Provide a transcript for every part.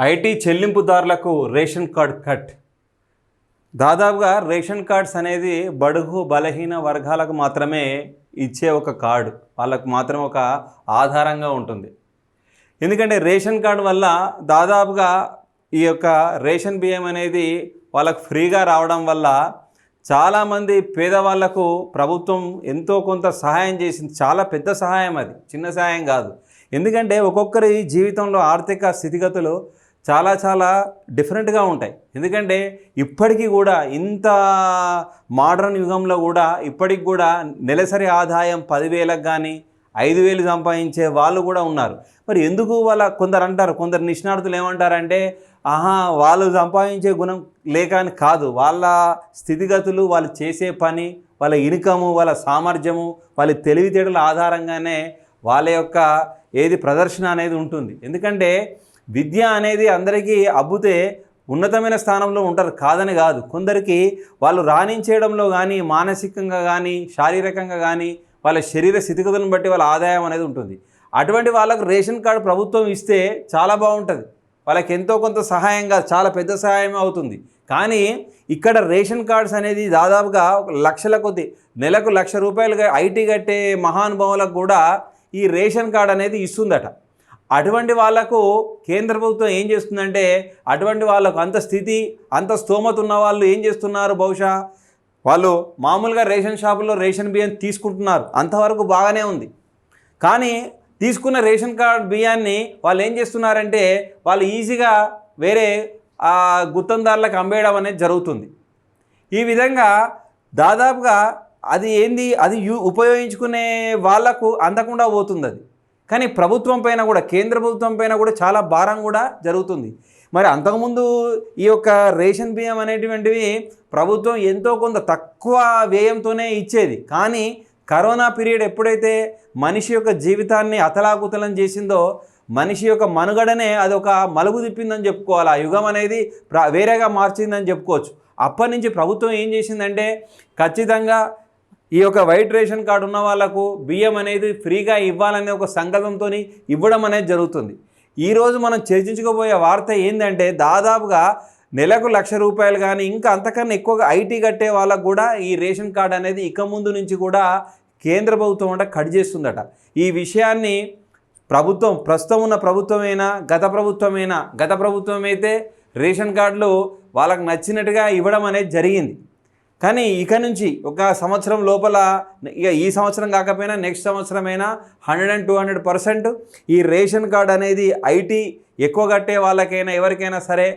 IT చెల్లింపుదారులకు ration card cut. దాదాపుగా ration cards అనేది బడుగు బలహీన వర్గాలకు మాత్రమే ఇచ్చే ఒక కార్డు. వాళ్ళకు మాత్రం ఒక ఆధారంగా ఉంటుంది. ఎందుకంటే రేషన్ కార్డు వల్ల దాదాపుగా ఈ యొక్క రేషన్ బియ్యం అనేది వాళ్ళకు ఫ్రీగా రావడం వల్ల చాలామంది పేదవాళ్ళకు ప్రభుత్వం ఎంతో కొంత సహాయం చేసింది. చాలా పెద్ద సహాయం అది. చిన్న సహాయం కాదు. ఎందుకంటే ఒక్కొక్కరి జీవితంలో ఆర్థిక స్థితిగతులు చాలా చాలా డిఫరెంట్గా ఉంటాయి. ఎందుకంటే ఇప్పటికీ కూడా ఇంత మోడర్న్ యుగంలో కూడా ఇప్పటికి కూడా నెలసరి ఆదాయం పదివేలకు కానీ ఐదు వేలు సంపాదించే వాళ్ళు కూడా ఉన్నారు. మరి ఎందుకు వాళ్ళ కొందరు అంటారు కొందరు నిష్ణాతులు ఏమంటారంటే ఆహా వాళ్ళు సంపాదించే గుణం లేక అని కాదు. వాళ్ళ స్థితిగతులు వాళ్ళు చేసే పని వాళ్ళ ఇన్కము వాళ్ళ సామర్థ్యము వాళ్ళ తెలివితేటల ఆధారంగానే వాళ్ళ యొక్క ఏది ప్రదర్శన అనేది ఉంటుంది. ఎందుకంటే విద్య అనేది అందరికీ అబ్బుతే ఉన్నతమైన స్థానంలో ఉంటారు కాదని కాదు. కొందరికి వాళ్ళు రాణించేయడంలో కానీ మానసికంగా కానీ శారీరకంగా కానీ వాళ్ళ శరీర స్థితిగతులను బట్టి వాళ్ళ ఆదాయం అనేది ఉంటుంది. అటువంటి వాళ్ళకు రేషన్ కార్డు ప్రభుత్వం ఇస్తే చాలా బాగుంటుంది. వాళ్ళకి ఎంతో కొంత సహాయంగా చాలా పెద్ద సహాయం అవుతుంది. కానీ ఇక్కడ రేషన్ కార్డ్స్ అనేది దాదాపుగా ఒక లక్షల కొద్ది నెలకు లక్ష రూపాయలుగా ఐటీ కట్టే మహానుభావులకు కూడా ఈ రేషన్ కార్డ్ అనేది ఇస్తుందట. అటువంటి వాళ్ళకు కేంద్ర ప్రభుత్వం ఏం చేస్తుందంటే అటువంటి వాళ్ళకు అంత స్థితి అంత స్తోమత ఉన్న వాళ్ళు ఏం చేస్తున్నారు బహుశా? వాళ్ళు మామూలుగా రేషన్ షాపులో రేషన్ బియ్యం తీసుకుంటున్నారు. అంతవరకు బాగానే ఉంది. కానీ తీసుకున్న రేషన్ కార్డ్ బియ్యాన్ని వాళ్ళు ఏం చేస్తున్నారంటే వాళ్ళు ఈజీగా వేరే గుత్తందారులకు అమ్మేయడం అనేది జరుగుతుంది. ఈ విధంగా దాదాపుగా అది ఏంది? అది యూ ఉపయోగించుకునే వాళ్ళకు అందకుండా పోతుంది అది. కానీ ప్రభుత్వం పైన కూడా కేంద్ర ప్రభుత్వం పైన కూడా చాలా భారం కూడా జరుగుతుంది. మరి అంతకుముందు ఈ యొక్క రేషన్ బియ్యం అనేటువంటివి ప్రభుత్వం ఎంతో కొంత తక్కువ వ్యయంతోనే ఇచ్చేది. కానీ కరోనా పీరియడ్ ఎప్పుడైతే మనిషి యొక్క జీవితాన్ని అతలాకుతలం చేసిందో మనిషి యొక్క మనుగడనే అది ఒక మలుగు తిప్పిందని చెప్పుకోవాలి. ఆ యుగం అనేది ప్ర- వేరేగా మార్చిందని చెప్పుకోవచ్చు. అప్పటి నుంచి ప్రభుత్వం ఏం చేసిందంటే ఖచ్చితంగా ఈ యొక్క వైట్ రేషన్ కార్డు ఉన్న వాళ్ళకు బియ్యం అనేది ఫ్రీగా ఇవ్వాలనే ఒక సంకల్పంతో ఇవ్వడం అనేది జరుగుతుంది. ఈరోజు మనం చర్చించుకోబోయే వార్త ఏంటంటే దాదాపుగా నెలకు లక్ష రూపాయలు కానీ ఇంకా అంతకన్నా ఎక్కువగా ఐటీ కట్టే వాళ్ళకు కూడా ఈ రేషన్ కార్డు అనేది ఇక ముందు నుంచి కూడా కేంద్ర ప్రభుత్వం అంట కట్ చేస్తుందట. ఈ విషయాన్ని ప్రభుత్వం ప్రస్తుతం ఉన్న ప్రభుత్వమైనా గత ప్రభుత్వమైనా? గత ప్రభుత్వం అయితే రేషన్ కార్డులు వాళ్ళకు నచ్చినట్టుగా ఇవ్వడం అనేది జరిగింది. కానీ ఇక నుంచి ఒక సంవత్సరం లోపల ఇక ఈ సంవత్సరం కాకపోయినా next సంవత్సరమైనా hundred and two hundred percent ఈ రేషన్ కార్డ్ అనేది ఐటీ ఎక్కువ కట్టే వాళ్ళకైనా ఎవరికైనా సరే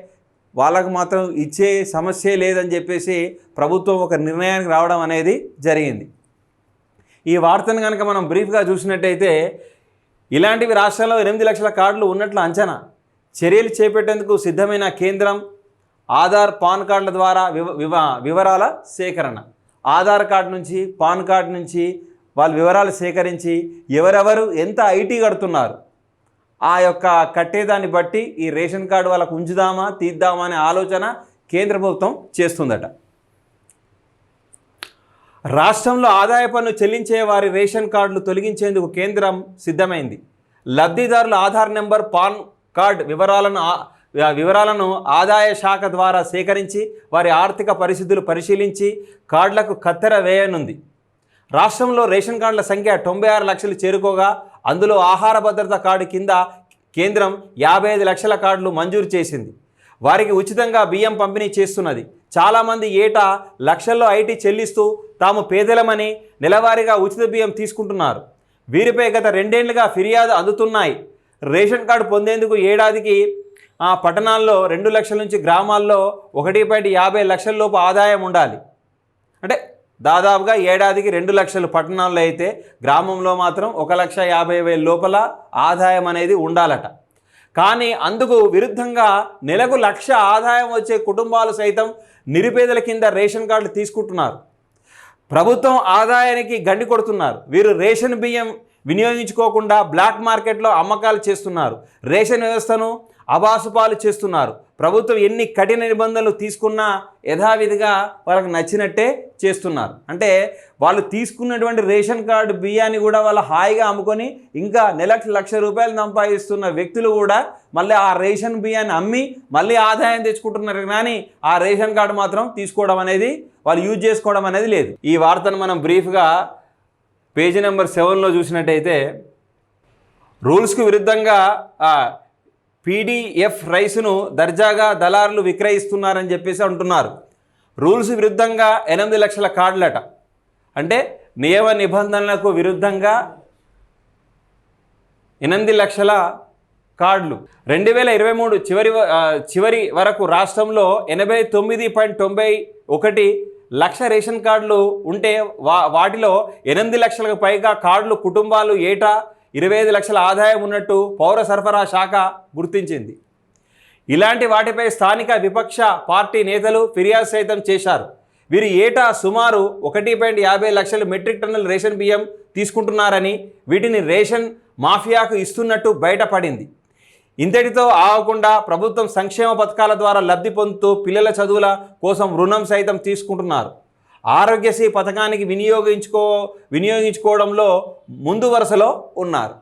వాళ్ళకు మాత్రం ఇచ్చే సమస్యే లేదని చెప్పేసి ప్రభుత్వం ఒక నిర్ణయానికి రావడం అనేది జరిగింది. ఈ వార్తను కనుక మనం బ్రీఫ్గా చూసినట్టయితే ఇలాంటివి రాష్ట్రంలో ఎనిమిది లక్షల కార్డులు ఉన్నట్లు అంచనా చర్యలు చేపట్టేందుకు సిద్ధమైన కేంద్రం ఆధార్ పాన్ కార్డుల ద్వారా వివ వివరాల సేకరణ. ఆధార్ కార్డు నుంచి పాన్ కార్డు నుంచి వాళ్ళ వివరాలు సేకరించి ఎవరెవరు ఎంత ఐటీ కడుతున్నారు ఆ యొక్క కట్టేదాన్ని బట్టి ఈ రేషన్ కార్డు వాళ్ళకు ఉంచుదామా తీద్దామా అనే ఆలోచన కేంద్ర ప్రభుత్వం చేస్తుందట. రాష్ట్రంలో ఆదాయ పన్ను చెల్లించే వారి రేషన్ కార్డులు తొలగించేందుకు కేంద్రం సిద్ధమైంది. లబ్ధిదారుల ఆధార్ నెంబర్ పాన్ కార్డ్ వివరాలను వివరాలను ఆదాయ శాఖ ద్వారా సేకరించి వారి ఆర్థిక పరిస్థితులు పరిశీలించి కార్డులకు కత్తెర వేయనుంది. రాష్ట్రంలో రేషన్ కార్డుల సంఖ్య తొంభై ఆరు లక్షలు చేరుకోగా అందులో ఆహార భద్రత కార్డు కింద కేంద్రం యాభై ఐదు లక్షల కార్డులు మంజూరు చేసింది. వారికి ఉచితంగా బియ్యం పంపిణీ చేస్తున్నది. చాలామంది ఏటా లక్షల్లో ఐటీ చెల్లిస్తూ తాము పేదలమని నెలవారీగా ఉచిత బియ్యం తీసుకుంటున్నారు. వీరిపై గత రెండేళ్ళుగా ఫిర్యాదు అందుతున్నాయి. రేషన్ కార్డు పొందేందుకు ఏడాదికి ఆ పట్టణాల్లో రెండు లక్షల నుంచి గ్రామాల్లో ఒకటి పాయింట్ యాభై లక్షల లోపు ఆదాయం ఉండాలి. అంటే దాదాపుగా ఏడాదికి రెండు లక్షలు పట్టణాల్లో అయితే గ్రామంలో మాత్రం ఒక లక్ష యాభై వేల లోపల ఆదాయం అనేది ఉండాలట. కానీ అందుకు విరుద్ధంగా నెలకు లక్ష ఆదాయం వచ్చే కుటుంబాలు సైతం నిరుపేదల కింద రేషన్ కార్డులు తీసుకుంటున్నారు. ప్రభుత్వం ఆదాయానికి గండి కొడుతున్నారు. వీరు రేషన్ బియ్యం వినియోగించుకోకుండా బ్లాక్ మార్కెట్లో అమ్మకాలు చేస్తున్నారు. రేషన్ వ్యవస్థను అబాసుపాలు చేస్తున్నారు. ప్రభుత్వం ఎన్ని కఠిన నిబంధనలు తీసుకున్నా యథావిధిగా వాళ్ళకి నచ్చినట్టే చేస్తున్నారు. అంటే వాళ్ళు తీసుకున్నటువంటి రేషన్ కార్డు బియ్యాన్ని కూడా వాళ్ళు హాయిగా అమ్ముకొని ఇంకా నెలకు లక్ష రూపాయలు సంపాదిస్తున్న వ్యక్తులు కూడా మళ్ళీ ఆ రేషన్ బియ్యాన్ని అమ్మి మళ్ళీ ఆదాయం తెచ్చుకుంటున్నారు. కానీ ఆ రేషన్ కార్డు మాత్రం తీసుకోవడం అనేది వాళ్ళు యూజ్ చేసుకోవడం అనేది లేదు. ఈ వార్తను మనం బ్రీఫ్గా పేజీ నెంబర్ సెవెన్లో చూసినట్టయితే రూల్స్కు విరుద్ధంగా పీడీఎఫ్ రైస్ను దర్జాగా దళారులు విక్రయిస్తున్నారని చెప్పేసి అంటున్నారు. రూల్స్ విరుద్ధంగా ఎనిమిది లక్షల కార్డులట. అంటే నియమ నిబంధనలకు విరుద్ధంగా ఎనిమిది లక్షల కార్డులు. రెండు వేల ఇరవై మూడు చివరి చివరి వరకు రాష్ట్రంలో ఎనభై తొమ్మిది పాయింట్ తొంభై ఒకటి లక్ష రేషన్ కార్డులు ఉంటే వా వాటిలో ఎనిమిది లక్షలకు పైగా కార్డులు కుటుంబాలు ఏటా ఇరవై ఐదు లక్షల ఆదాయం ఉన్నట్టు పౌర సరఫరా శాఖ గుర్తించింది. ఇలాంటి వాటిపై స్థానిక విపక్ష పార్టీ నేతలు ఫిర్యాదు సైతం చేశారు. వీరు ఏటా సుమారు ఒకటి పాయింట్ యాభై లక్షల మెట్రిక్ టన్నుల రేషన్ బియ్యం తీసుకుంటున్నారని వీటిని రేషన్ మాఫియాకు ఇస్తున్నట్టు బయటపడింది. ఇంతటితో ఆగకుండా ప్రభుత్వం సంక్షేమ పథకాల ద్వారా లబ్ధి పొందుతూ పిల్లల చదువుల కోసం రుణం సైతం తీసుకుంటున్నారు. ఆరోగ్యశ్రీ పథకానికి వినియోగించుకో వినియోగించుకోవడంలో ముందు వరుసలో ఉన్నారు.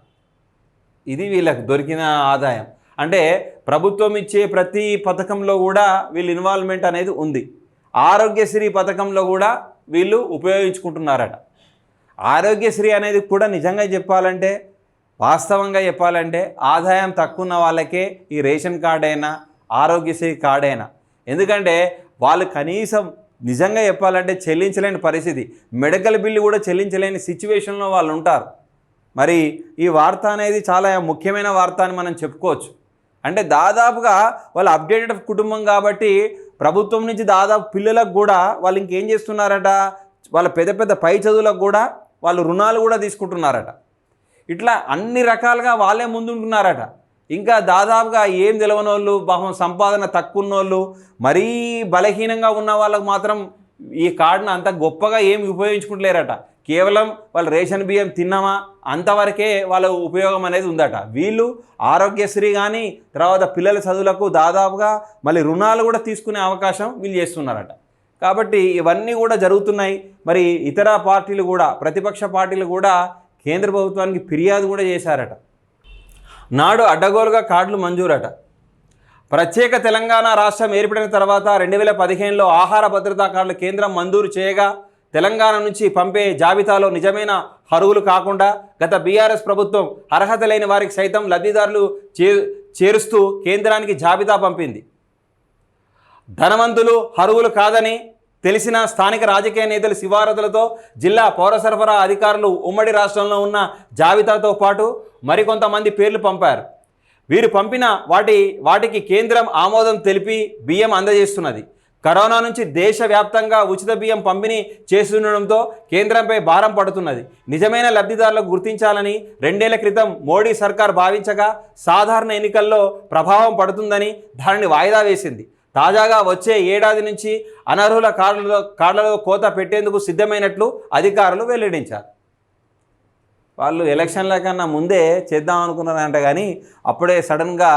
ఇది వీళ్ళకి దొరికిన ఆదాయం. అంటే ప్రభుత్వం ఇచ్చే ప్రతి పథకంలో కూడా వీళ్ళు ఇన్వాల్వ్మెంట్ అనేది ఉంది. ఆరోగ్యశ్రీ పథకంలో కూడా వీళ్ళు ఉపయోగించుకుంటున్నారట. ఆరోగ్యశ్రీ అనేది కూడా నిజంగా చెప్పాలంటే వాస్తవంగా చెప్పాలంటే ఆదాయం తక్కువ ఉన్న వాళ్ళకే ఈ రేషన్ కార్డ్ అయినా ఆరోగ్యశ్రీ కార్డ్ అయినా ఎందుకంటే వాళ్ళు కనీసం నిజంగా చెప్పాలంటే చెల్లించలేని పరిస్థితి. మెడికల్ బిల్లు కూడా చెల్లించలేని సిచ్యువేషన్లో వాళ్ళు ఉంటారు. మరి ఈ వార్త అనేది చాలా ముఖ్యమైన వార్త అని మనం చెప్పుకోవచ్చు. అంటే దాదాపుగా వాళ్ళు అప్డేటెడ్ కుటుంబం కాబట్టి ప్రభుత్వం నుంచి దాదాపు పిల్లలకు కూడా వాళ్ళు ఇంకేం చేస్తున్నారట? వాళ్ళ పెద్ద పెద్ద పై చదువులకు కూడా వాళ్ళు రుణాలు కూడా తీసుకుంటున్నారట. ఇట్లా అన్ని రకాలుగా వాళ్ళే ముందుంటున్నారట. ఇంకా దాదాపుగా ఏం తెలవనోళ్ళు వాళ్ళు పాపం సంపాదన తక్కువన్నోళ్ళు మరీ బలహీనంగా ఉన్న వాళ్ళకు మాత్రం ఈ కార్డును అంత గొప్పగా ఏమి ఉపయోగించుకుంటలేరట. కేవలం వాళ్ళు రేషన్ బియ్యం తిన్నామా అంతవరకే వాళ్ళ ఉపయోగం అనేది ఉందట. వీళ్ళు ఆరోగ్యశ్రీ కానీ తర్వాత పిల్లల చదువులకు దాదాపుగా మళ్ళీ రుణాలు కూడా తీసుకునే అవకాశం వీళ్ళు చేస్తున్నారట. కాబట్టి ఇవన్నీ కూడా జరుగుతున్నాయి. మరి ఇతర పార్టీలు కూడా ప్రతిపక్ష పార్టీలు కూడా కేంద్ర ప్రభుత్వానికి ఫిర్యాదు కూడా చేశారట. నాడు అడ్డగోలుగా కార్డులు మంజూరట. ప్రత్యేక తెలంగాణ రాష్ట్రం ఏర్పడిన తర్వాత రెండు వేల పదిహేనులో ఆహార భద్రతా కార్డులు కేంద్రం మంజూరు చేయగా తెలంగాణ నుంచి పంపే జాబితాలో నిజమైన అరువులు కాకుండా గత బీఆర్ఎస్ ప్రభుత్వం అర్హత లేని వారికి సైతం లబ్ధిదారులు చే చేరుస్తూ కేంద్రానికి జాబితా పంపింది. ధనవంతులు హరువులు కాదని తెలిసిన స్థానిక రాజకీయ నేతలు శివారతులతో జిల్లా పౌర సరఫరా అధికారులు ఉమ్మడి రాష్ట్రంలో ఉన్న జాబితాతో పాటు మరికొంతమంది పేర్లు పంపారు. వీరు పంపిన వాటి వాటికి కేంద్రం ఆమోదం తెలిపి బియ్యం అందజేస్తున్నది. కరోనా నుంచి దేశవ్యాప్తంగా ఉచిత బియ్యం పంపిణీ చేస్తుండడంతో కేంద్రంపై భారం పడుతున్నది. నిజమైన లబ్ధిదారులకు గుర్తించాలని రెండేళ్ళ క్రితం మోడీ సర్కార్ భావించగా సాధారణ ఎన్నికల్లో ప్రభావం పడుతుందని దానిని వాయిదా వేసింది. తాజాగా వచ్చే ఏడాది నుంచి అనర్హుల కార్డులో కార్డులలో కోత పెట్టేందుకు సిద్ధమైనట్లు అధికారులు వెల్లడించారు. వాళ్ళు ఎలక్షన్ల కన్నా ముందే చేద్దాం అనుకున్నారంట కానీ అప్పుడే సడన్గా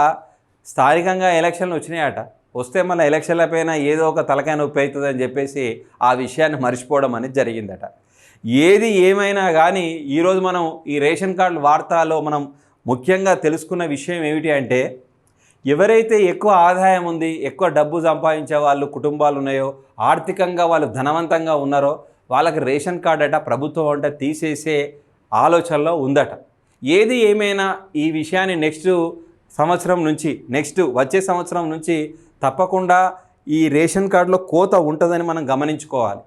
స్థానికంగా ఎలక్షన్లు వచ్చినాయట. వస్తే మళ్ళీ ఎలక్షన్ల పైన ఏదో ఒక తలకాయ నొప్పి అవుతుంది అని చెప్పేసి ఆ విషయాన్ని మర్చిపోవడం అనేది జరిగిందట. ఏది ఏమైనా కానీ ఈరోజు మనం ఈ రేషన్ కార్డు వార్తలో మనం ముఖ్యంగా తెలుసుకున్న విషయం ఏమిటి అంటే ఎవరైతే ఎక్కువ ఆదాయం ఉంది ఎక్కువ డబ్బు సంపాదించే వాళ్ళు కుటుంబాలు ఉన్నాయో ఆర్థికంగా వాళ్ళు ధనవంతంగా ఉన్నారో వాళ్ళకి రేషన్ కార్డు అట ప్రభుత్వం అంట తీసేసే ఆలోచనలో ఉందట. ఏది ఏమైనా ఈ విషయాన్ని నెక్స్ట్ సంవత్సరం నుంచి నెక్స్ట్ వచ్చే సంవత్సరం నుంచి తప్పకుండా ఈ రేషన్ కార్డులో కోత ఉంటుందని మనం గమనించుకోవాలి.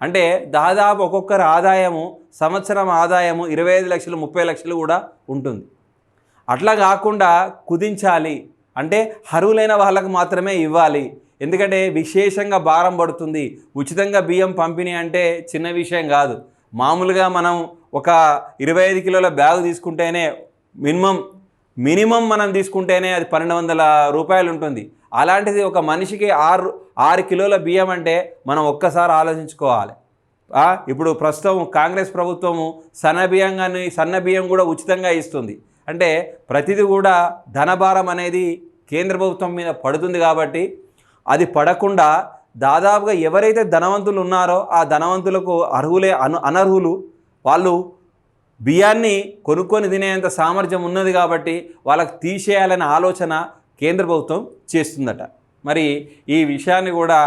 అంటే దాదాపు ఒక్కొక్కరి ఆదాయము సంవత్సరం ఆదాయము ఇరవై ఐదు లక్షలు ముప్పై లక్షలు కూడా ఉంటుంది. అట్లా కాకుండా కుదించాలి అంటే అర్హులైన వాళ్ళకు మాత్రమే ఇవ్వాలి. ఎందుకంటే విశేషంగా భారం పడుతుంది. ఉచితంగా బియ్యం పంపిణీ అంటే చిన్న విషయం కాదు. మామూలుగా మనం ఒక ఇరవై ఐదు కిలోల బ్యాగ్ తీసుకుంటేనే మినిమం మినిమం మనం తీసుకుంటేనే అది పన్నెండు వందల రూపాయలు ఉంటుంది. అలాంటిది ఒక మనిషికి ఆరు ఆరు కిలోల బియ్యం అంటే మనం ఒక్కసారి ఆలోచించుకోవాలి. ఇప్పుడు ప్రస్తుతం కాంగ్రెస్ ప్రభుత్వము సన్న బియ్యం కానీ సన్న బియ్యం కూడా ఉచితంగా ఇస్తుంది. అంటే ప్రతిదీ కూడా ధనభారం అనేది కేంద్ర ప్రభుత్వం మీద పడుతుంది కాబట్టి అది పడకుండా దాదాపుగా ఎవరైతే ధనవంతులు ఉన్నారో ఆ ధనవంతులకు అర్హులే అను అనర్హులు వాళ్ళు బియ్యాన్ని కొనుక్కొని తినేంత సామర్థ్యం ఉన్నది కాబట్టి వాళ్ళకి తీసేయాలనే ఆలోచన కేంద్ర ప్రభుత్వం చేస్తుందట. మరి ఈ విషయాన్ని కూడా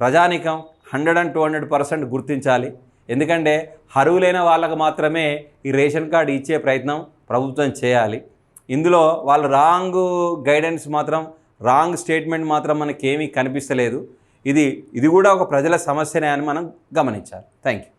ప్రజానికం hundred and two hundred percent గుర్తించాలి. ఎందుకంటే అర్హులైన వాళ్ళకు మాత్రమే ఈ రేషన్ కార్డు ఇచ్చే ప్రయత్నం ప్రభుత్వం చేయాలి. ఇందులో వాళ్ళు రాంగ్ గైడెన్స్ మాత్రం రాంగ్ స్టేట్మెంట్ మాత్రం మనకేమీ కనిపిస్తలేదు. ఇది ఇది కూడా ఒక ప్రజల సమస్యనే అని మనం గమనించాలి. Thank you